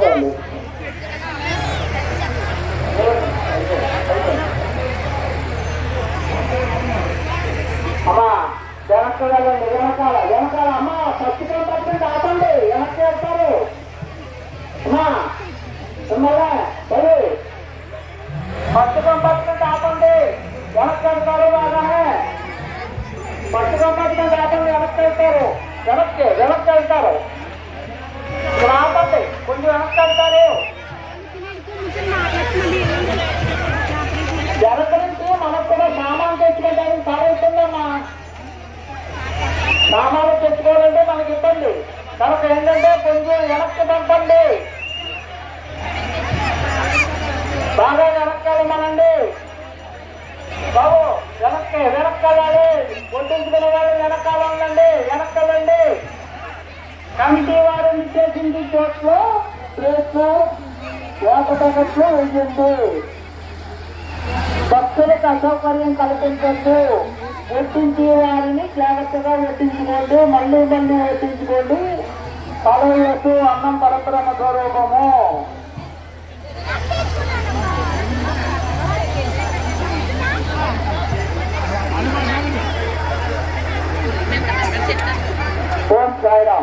ఇదిగోండి అమ్మా వెనక్కి వెళ్ళండి వెనకాల వెనకాల అమ్మా పచ్చికం పట్టుకుంటే ఆపండి వెనక్కి వెళ్తారు అమ్మా మిమ్మల్ని సరే పట్టుకం పట్టుకుంటే ఆపండి వెనక్కి వెళ్తారు బాగానే పట్టుకం పట్టుకుంటే ఆపండి వెనక్కి వెళ్తారు వెనక్కి వెనక్కి వెళ్తారు. సామాన్లు మనకి ఇబ్బంది. కనుక ఏంటంటే కొంచెం వెనక్కి పంపండి బాగా వెనక్కాలమనండి బాబు వెనక్కి వెనక్కాలి వడ్డించుకునే వాళ్ళు వెనకాలండి వెనక్కాలండి కమిటీ వారు నిర్దేశించిన చోట్ల ప్లేస్లో వేపటగట్లు వెయ్యండి భక్తులకు అసౌకర్యం కల్పించద్దు. ఒట్టించి వారిని జాగ్రత్తగా ఒట్టించుకోండి మళ్ళీ మళ్ళీ ఒట్టించుకోండి కలవలకు అన్నం పరబ్రహ్మ స్వరూపము. ఓం సాయిరామ్.